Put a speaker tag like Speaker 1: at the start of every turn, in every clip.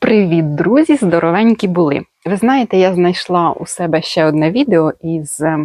Speaker 1: Привіт, друзі! Здоровенькі були. Ви знаєте, я знайшла у себе ще одне відео із е,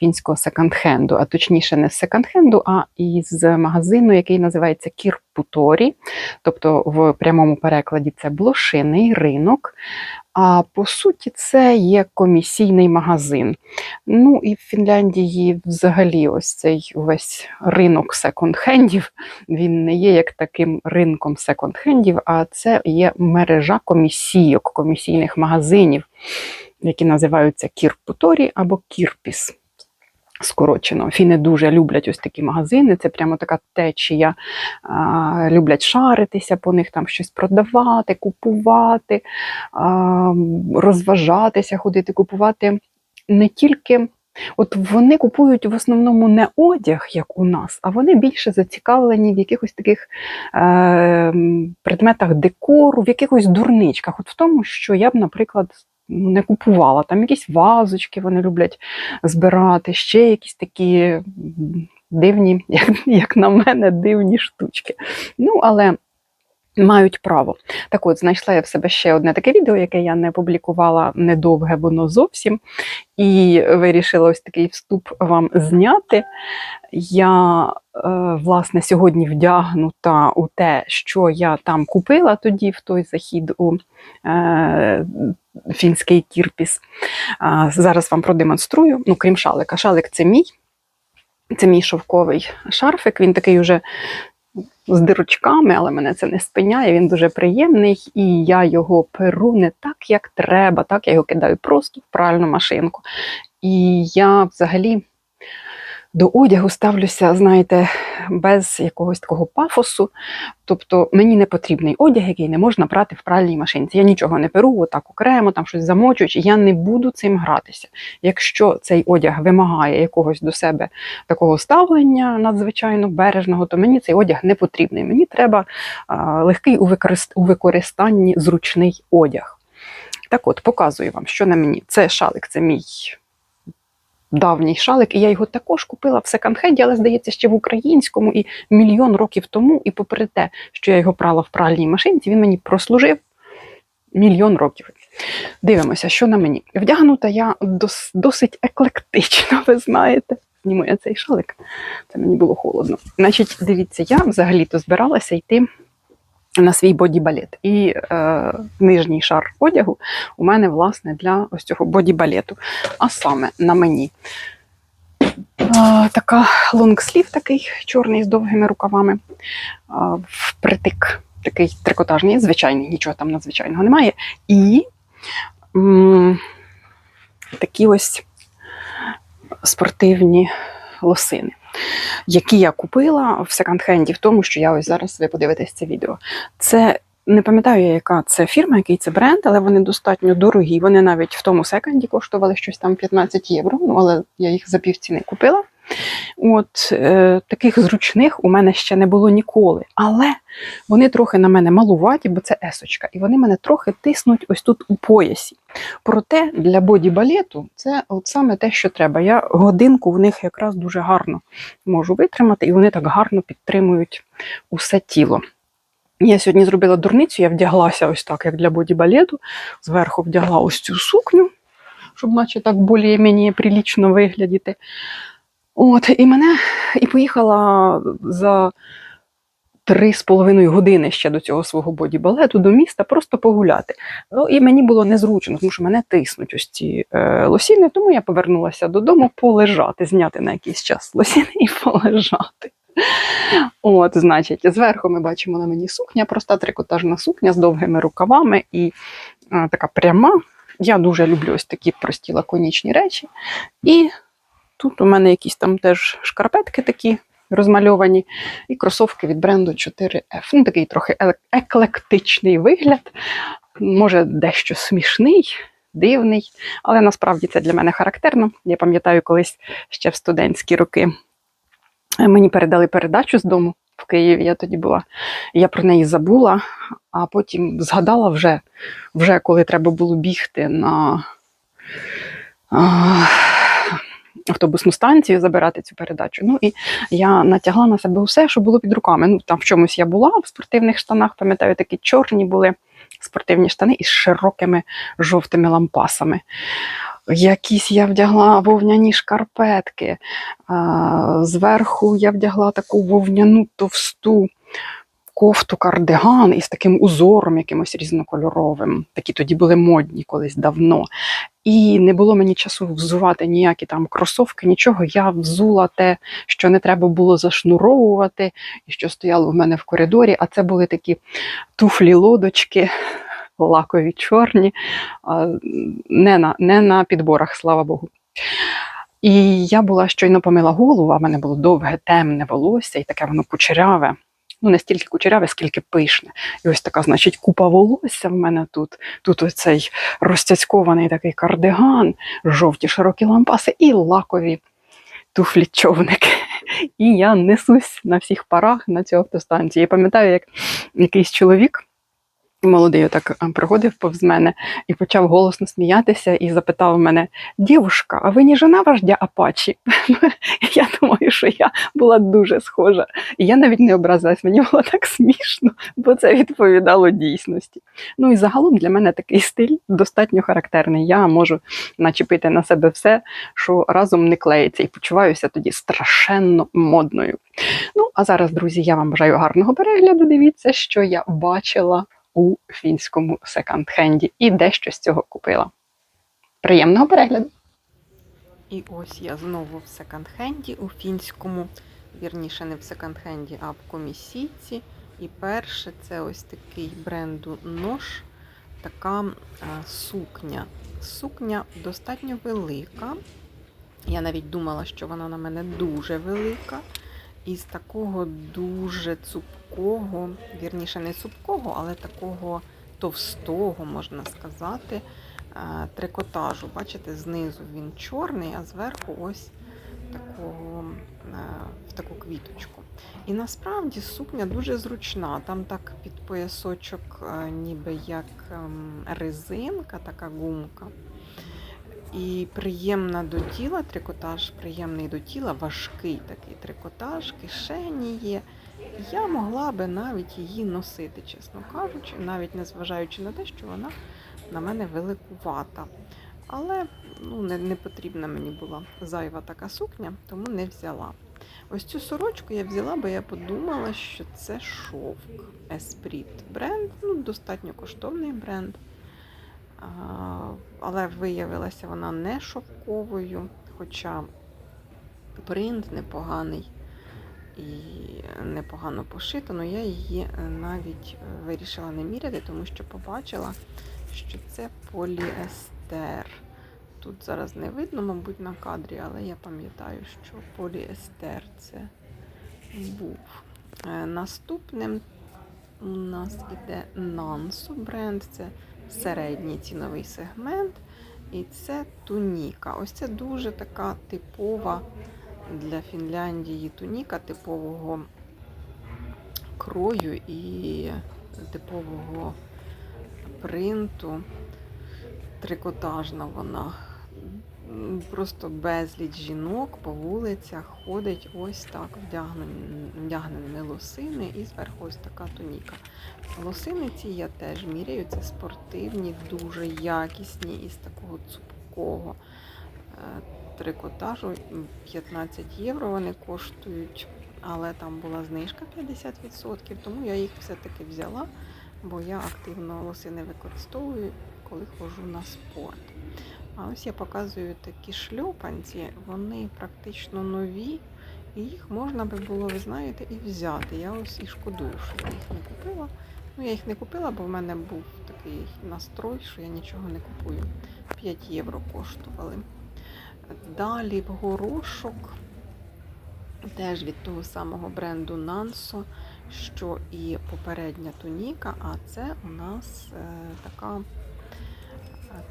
Speaker 1: фінського секонд-хенду, а точніше, не з секонд-хенду, а із магазину, який називається Кірпуторі. Тобто, в прямому перекладі це блошиний ринок. А по суті, це є комісійний магазин. Ну і в Фінляндії взагалі ось цей увесь ринок секонд-хендів він не є як таким ринком секонд-хендів, а це є мережа комісійок, комісійних магазинів, які називаються Кірпуторі або Кірпіс. Скорочено. Фіни дуже люблять ось такі магазини. Це прямо така течія. А, люблять шаритися по них, там щось продавати, купувати, розважатися, ходити, купувати не тільки. От вони купують в основному не одяг, як у нас, а вони більше зацікавлені в якихось таких е, предметах декору, в якихось дурничках. От в тому, що я б, наприклад, не купувала. Там якісь вазочки вони люблять збирати, ще якісь такі дивні, як, як на мене, дивні штучки. Ну, але мають право. Так от, знайшла я в себе ще одне таке відео, яке я не публікувала недовге воно зовсім. І вирішила ось такий вступ вам зняти. Я, е, власне, сьогодні вдягнута у те, що я там купила тоді, в той захід у е, фінський кірпіс. Зараз вам продемонструю, ну, крім шалика. Шалик це мій. Це мій шовковий шарфик. Він такий уже з дирочками, але мене це не спиняє. Він дуже приємний, і я його перу не так, як треба. Так, я його кидаю просто в пральну машинку. І я взагалі до одягу ставлюся, знаєте, без якогось такого пафосу. Тобто мені не потрібний одяг, який не можна прати в пральній машинці. Я нічого не перу, отак окремо, там щось замочуючи. Я не буду цим гратися. Якщо цей одяг вимагає якогось до себе такого ставлення надзвичайно бережного, то мені цей одяг не потрібний. Мені треба а, легкий у, використ... у використанні зручний одяг. Так от, показую вам, що на мені. Це шалик, це мій давній шалик, і я його також купила в секонд-хенді, але здається, ще в українському і мільйон років тому. І попри те, що я його прала в пральній машинці, він мені прослужив мільйон років. Дивимося, що на мені. Вдягнута я дос, досить еклектично, ви знаєте. Зніму я цей шалик, це мені було холодно. Значить, дивіться, я взагалі-то збиралася йти на свій боді-балет. І е, нижній шар одягу у мене, власне, для ось цього боді-балету. А саме на мені е, така лонгслів такий чорний з довгими рукавами, е, впритик такий трикотажний, звичайний, нічого там надзвичайного немає. І м, такі ось спортивні лосини які я купила в секонд-хенді, в тому, що я ось зараз ви подивитесь це відео. Це не пам'ятаю, яка це фірма, який це бренд, але вони достатньо дорогі. Вони навіть в тому секонді коштували щось там 15 євро, ну але я їх за півціни купила. От е, таких зручних у мене ще не було ніколи. Але вони трохи на мене малуваті, бо це есочка, і вони мене трохи тиснуть ось тут у поясі. Проте для боді-балету це от саме те, що треба. Я годинку в них якраз дуже гарно можу витримати, і вони так гарно підтримують усе тіло. Я сьогодні зробила дурницю, я вдяглася ось так, як для боді-балету. Зверху вдягла ось цю сукню, щоб наче так більш-менш прилічно виглядіти. От, і мене і поїхала за три з половиною години ще до цього свого боді-балету до міста просто погуляти. Ну і мені було незручно, тому що мене тиснуть ось ці е, лосіни, тому я повернулася додому полежати, зняти на якийсь час лосіни і полежати. От, значить, зверху ми бачимо на мені сукня, проста трикотажна сукня з довгими рукавами і е, така пряма. Я дуже люблю ось такі прості лаконічні речі. І Тут у мене якісь там теж шкарпетки такі розмальовані, і кросовки від бренду 4F. Ну, такий трохи еклектичний вигляд, може, дещо смішний, дивний, але насправді це для мене характерно. Я пам'ятаю, колись ще в студентські роки е, мені передали передачу з дому. В Києві я тоді була, я про неї забула, а потім згадала вже, вже коли треба було бігти на автобусну станцію забирати цю передачу. Ну і я натягла на себе усе, що було під руками. Ну там в чомусь я була в спортивних штанах, пам'ятаю, такі чорні були.
Speaker 2: спортивні штани із широкими жовтими лампасами. Якісь я вдягла вовняні шкарпетки. Зверху я вдягла таку вовняну товсту кофту кардиган із таким узором якимось різнокольоровим. Такі тоді були модні колись давно. І не було мені часу взувати ніякі там кросовки, нічого. Я взула те, що не треба було зашнуровувати, і що стояло в мене в коридорі. А це були такі туфлі-лодочки, лакові чорні, не на, не на підборах, слава Богу. І я була щойно помила голову, а в мене було довге, темне волосся, і таке воно кучеряве. Ну, не стільки кучеряве, скільки пишне. І ось така, значить, купа волосся в мене тут. Тут оцей розцяцькований такий кардиган, жовті широкі лампаси і лакові туфлі човники. І я несусь на всіх парах на цю автостанцію. Я пам'ятаю, як якийсь чоловік. Молодий отак а, приходив повз мене і почав голосно сміятися і запитав мене: Дівушка, а ви не жена вождя Апачі? Я думаю, що я була дуже схожа. І я навіть не образилась, мені було так смішно, бо це відповідало дійсності. Ну і загалом для мене такий стиль достатньо характерний. Я можу начепити на себе все, що разом не клеїться, і почуваюся тоді страшенно модною. Ну, а зараз, друзі, я вам бажаю гарного перегляду. Дивіться, що я бачила у фінському секонд-хенді і дещо з цього купила. Приємного перегляду! І ось я знову в секонд-хенді у фінському, вірніше, не в секонд-хенді, а в комісійці. І перше це ось такий бренду нож, така а, сукня. Сукня достатньо велика. Я навіть думала, що вона на мене дуже велика. Із такого дуже цупкого, вірніше, не цупкого, але такого товстого, можна сказати, е, трикотажу. Бачите, знизу він чорний, а зверху ось такого, е, в таку квіточку. І насправді сукня дуже зручна. Там так під поясочок, е, ніби як ем, резинка, така гумка. І приємна до тіла трикотаж, приємний до тіла, важкий такий трикотаж, кишені є. Я могла би навіть її носити, чесно кажучи, навіть не зважаючи на те, що вона на мене великувата. Але ну, не, не потрібна мені була зайва така сукня, тому не взяла. Ось цю сорочку я взяла, бо я подумала, що це шовк Esprit бренд, ну, достатньо коштовний бренд. Але виявилася вона не шовковою, хоча принт непоганий і непогано пошита, але я її навіть вирішила не міряти, тому що побачила, що це поліестер. Тут зараз не видно, мабуть, на кадрі, але я пам'ятаю, що поліестер це був. Е, Наступним у нас іде Нансу бренд. Це середній ціновий сегмент. І це туніка. Ось це дуже така типова для Фінляндії туніка типового крою і типового принту. Трикотажна вона. Просто безліч жінок по вулицях ходить ось так вдягнені, лосини і зверху ось така туніка. Лосини ці я теж міряю, це спортивні, дуже якісні, із такого цупкого е, трикотажу. 15 євро вони коштують, але там була знижка 50%, тому я їх все-таки взяла, бо я активно лосини використовую, коли ходжу на спорт. А ось я показую такі шльопанці, вони практично нові, і їх можна би було, ви знаєте, і взяти. Я ось і шкодую, що я їх не купила. Ну, я їх не купила, бо в мене був такий настрой, що я нічого не купую. 5 євро коштували. Далі в горошок, теж від того самого бренду Нансо, що і попередня туніка, а це у нас е, така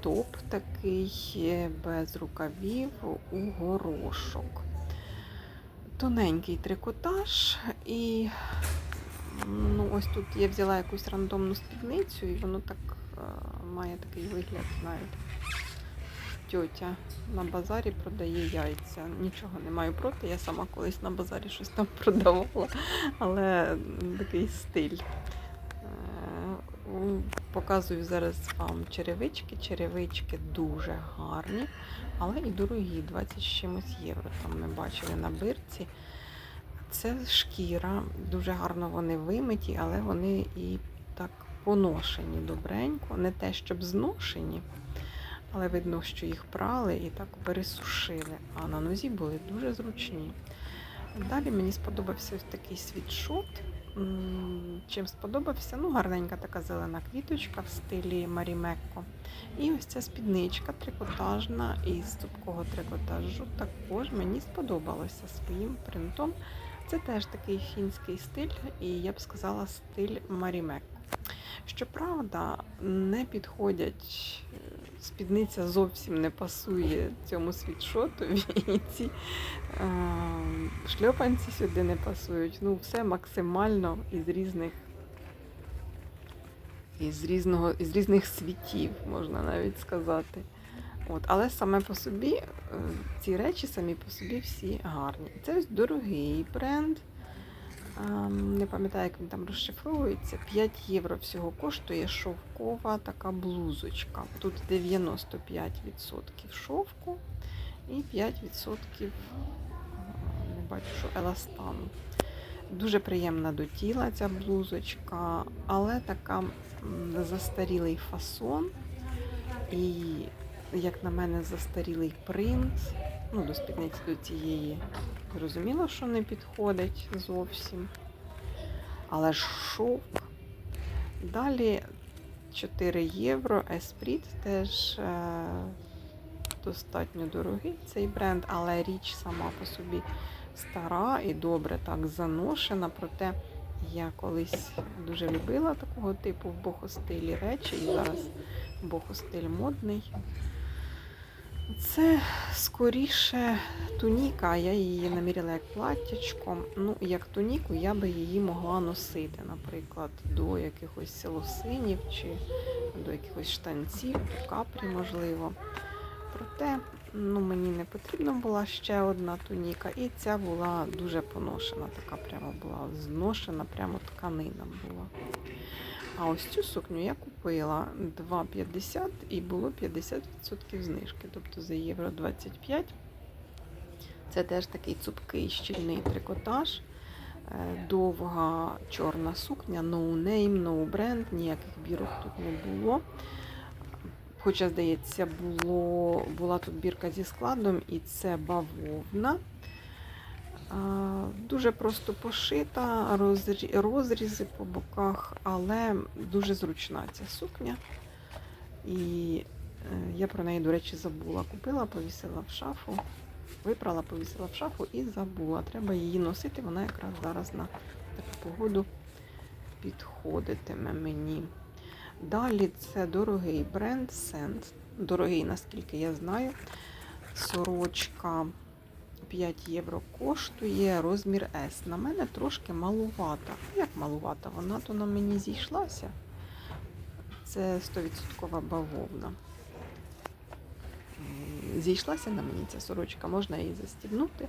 Speaker 2: топ такий без рукавів у горошок. Тоненький трикотаж, і ну, ось тут я взяла якусь рандомну спідницю, і воно так е, має такий вигляд, знаєте. Тьотя на базарі продає яйця. Нічого не маю проти. Я сама колись на базарі щось там продавала, але такий стиль. Показую зараз вам черевички. Черевички дуже гарні, але і дорогі, 20 з чимось євро. Там ми бачили на бирці. Це шкіра, дуже гарно вони вимиті, але вони і так поношені добренько. Не те, щоб зношені, але видно, що їх прали і так пересушили. А на нозі були дуже зручні. Далі мені сподобався ось такий світшот. Чим сподобався? Ну, гарненька така зелена квіточка в стилі Марімекко. І ось ця спідничка трикотажна із цупкого трикотажу також мені сподобалося своїм принтом. Це теж такий фінський стиль, і я б сказала стиль Марімекко. Щоправда, не підходять, спідниця зовсім не пасує цьому світшотові, і ці е, шльопанці сюди не пасують. Ну, все максимально із різних із різного, із різних світів, можна навіть сказати. От, але саме по собі, е, ці речі самі по собі всі гарні. Це ось дорогий бренд. Ем, Не пам'ятаю, як він там розшифровується. 5 євро всього коштує шовкова така блузочка. Тут 95% шовку і 5% е, не бачу, що еластану. Дуже приємна до тіла ця блузочка, але така застарілий фасон і, як на мене, застарілий принт. Ну, до спідниці до цієї зрозуміло, що не підходить зовсім. Але ж шовк. Далі 4 євро. Esprit теж е, достатньо дорогий цей бренд, але річ сама по собі стара і добре так заношена. Проте я колись дуже любила такого типу в бохостилі речі, і зараз бохостиль модний. Це скоріше туніка, я її наміряла як платтячко. Ну, як туніку я би її могла носити, наприклад, до якихось лосинів чи до якихось штанців, до капрі, можливо. Проте ну, мені не потрібна була ще одна туніка, і ця була дуже поношена, така прямо була зношена, прямо тканина була. А ось цю сукню я купила 2,50 і було 50% знижки, тобто за євро 25. Це теж такий цупкий щільний трикотаж. Е, Довга чорна сукня, no name, no brand, ніяких бірок тут не було. Хоча, здається, було, була тут бірка зі складом, і це бавовна. Дуже просто пошита, розрізи по боках, але дуже зручна ця сукня. І е, я про неї, до речі, забула. Купила, повісила в шафу, випрала, повісила в шафу і забула. Треба її носити, вона якраз зараз на таку погоду підходитиме мені. Далі це дорогий бренд Сент. Дорогий, наскільки я знаю. Сорочка 5 євро коштує розмір S. На мене трошки малувата. Як малувата? Вона то на мені зійшлася. Це 100% бавовна. Зійшлася на мені ця сорочка, можна її застібнути.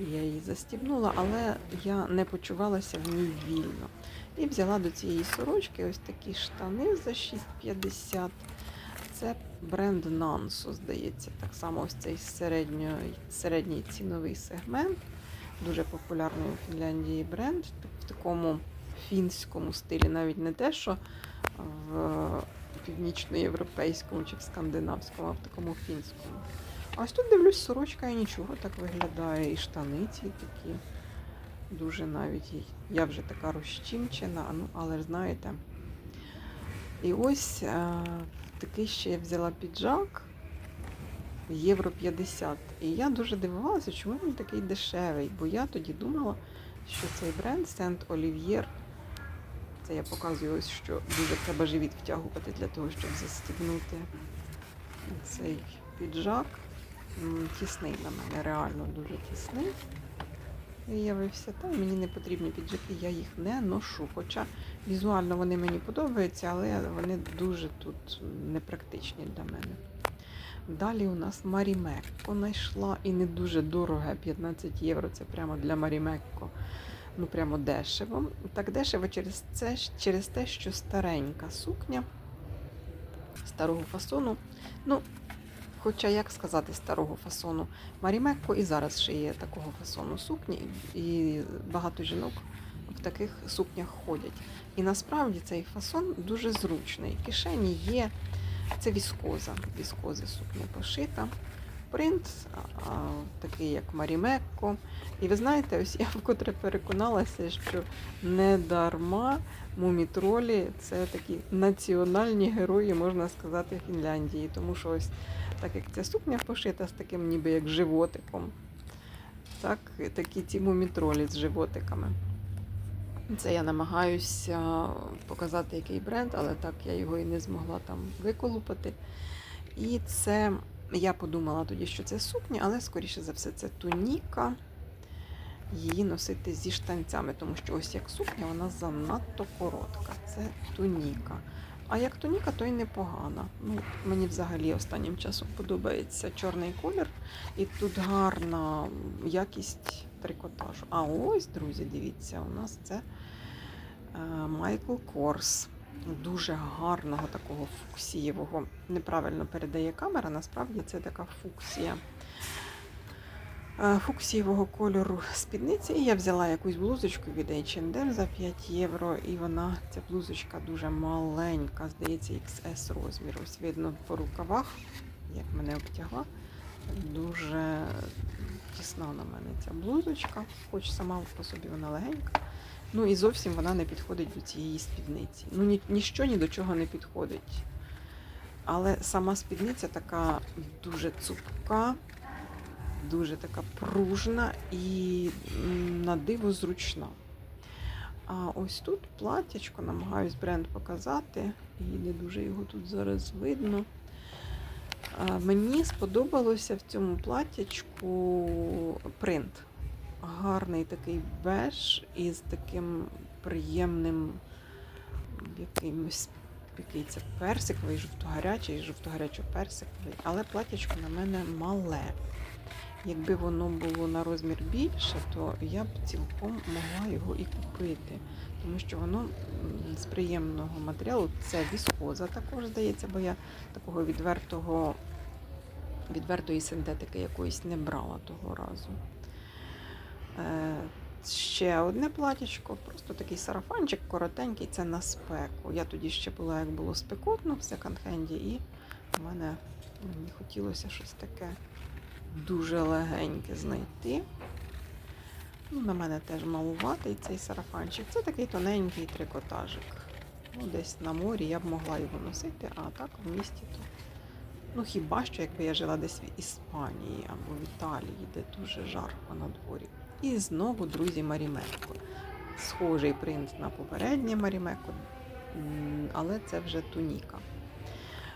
Speaker 2: Я її застібнула, але я не почувалася в ній вільно. І взяла до цієї сорочки ось такі штани за 6,50. Це бренд Nanso, здається. Так само ось цей середній ціновий сегмент. Дуже популярний у Фінляндії бренд в такому фінському стилі, навіть не те, що в північноєвропейському чи в скандинавському, а в такому фінському. Ось тут дивлюсь, сорочка і нічого так виглядає. І штани ці такі. Дуже навіть я вже така розчімчена, ну, але знаєте. І ось е, такий ще я взяла піджак євро 50. І я дуже дивувалася, чому він такий дешевий, бо я тоді думала, що цей бренд Сент Олів'єр. Це я показую ось, що дуже треба живіт втягувати для того, щоб застібнути цей піджак. Тісний для мене, реально дуже тісний. Виявився, та мені не потрібні піджаки, я їх не ношу. Хоча візуально вони мені подобаються, але вони дуже тут непрактичні для мене. Далі у нас Марімекко знайшла і не дуже дорого, 15 євро. Це прямо для Марімекко. Ну прямо дешево. Так дешево через це через те, що старенька сукня. старого фасону. Ну, хоча як сказати старого фасону, Марімекко і зараз шиє такого фасону сукні, і багато жінок в таких сукнях ходять. І насправді цей фасон дуже зручний. Кишені є, це віскоза, віскози сукня пошита. Принт такий, як Марімекко. І ви знаєте, ось я вкотре переконалася, що не дарма мумітролі це такі національні герої, можна сказати, Фінляндії. Тому що ось так як ця сукня пошита з таким ніби як животиком, так, такі ці мумітролі з животиками. Це я намагаюся показати, який бренд, але так я його і не змогла там виколупати. І це я подумала тоді, що це сукня, але скоріше за все це туніка. Її носити зі штанцями, тому що ось як сукня, вона занадто коротка. Це туніка. А як туніка, то й непогана. Ну, мені взагалі останнім часом подобається чорний колір, і тут гарна якість трикотажу. А ось, друзі, дивіться, у нас це е, Майкл Корс. Дуже гарного такого фуксієвого. Неправильно передає камера, насправді це така фуксія. Е, Фуксієвого кольору спідниці. І я взяла якусь блузочку від H&M за 5 євро, і вона, ця блузочка дуже маленька, здається, XS розміру. Ось видно по рукавах, як мене обтягла. Дуже тісна на мене ця блузочка, хоч сама по собі вона легенька. Ну і зовсім вона не підходить до цієї спідниці. Ну, ні, ніщо ні до чого не підходить. Але сама спідниця така дуже цупка, дуже така пружна і на диво зручна. А ось тут платтячко, намагаюсь бренд показати, і не дуже його тут зараз видно. Мені сподобалося в цьому платтячку принт. Гарний такий беж із таким приємним якимось який це персиковий, жовто-гарячий, жовто-гарячо-персиковий, але платтячко на мене мале. Якби воно було на розмір більше, то я б цілком могла його і купити. Тому що воно з приємного матеріалу, це віскоза також здається, бо я такого відвертого, відвертої синтетики якоїсь не брала того разу. Е, Ще одне платічко, просто такий сарафанчик коротенький, це на спеку. Я тоді ще була, як було спекотно в секонд-хенді, і в мене мені хотілося щось таке дуже легеньке знайти. Ну, на мене теж малуватий цей сарафанчик. Це такий тоненький трикотажик. Ну, десь на морі я б могла його носити, а так в місті то. Ну, хіба що, якби я жила десь в Іспанії або в Італії, де дуже жарко на дворі. І знову, друзі, Марімекко. Схожий принт на попереднє Марімекко, але це вже туніка.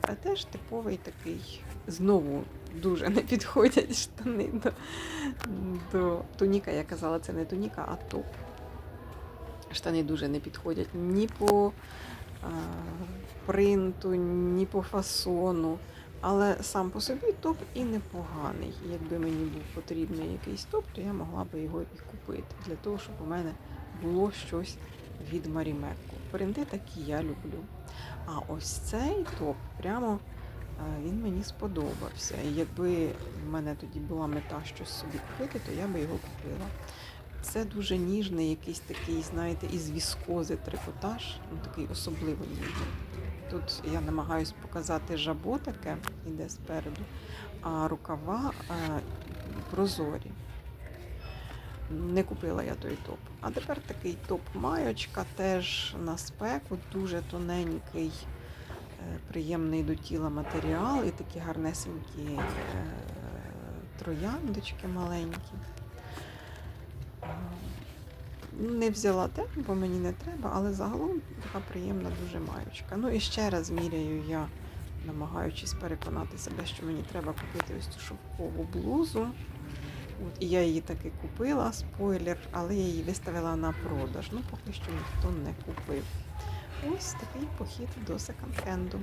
Speaker 2: А теж типовий такий, знову дуже не підходять штани до, до туніка. Я казала, це не туніка, а топ. Штани дуже не підходять ні по а, принту, ні по фасону. Але сам по собі топ і непоганий. Якби мені був потрібний якийсь топ, то я могла би його і купити для того, щоб у мене було щось від Марімекко. Принти такі я люблю. А ось цей топ прямо він мені сподобався. І якби в мене тоді була мета щось собі купити, то я би його купила. Це дуже ніжний, якийсь такий, знаєте, із віскози трикотаж, ну такий особливо ніжний. Тут я намагаюсь показати жабо таке, іде спереду, а рукава е, прозорі. Не купила я той топ. А тепер такий топ-майочка теж на спеку, дуже тоненький, приємний до тіла матеріал і такі гарнесенькі е, трояндочки маленькі. Е, Не взяла те, бо мені не треба, але загалом така приємна дуже маючка. Ну і ще раз міряю я, намагаючись переконати себе, що мені треба купити ось цю шовкову блузу. От, і я її таки купила, спойлер, але я її виставила на продаж. Ну, поки що ніхто не купив. Ось такий похід до секонд-хенду.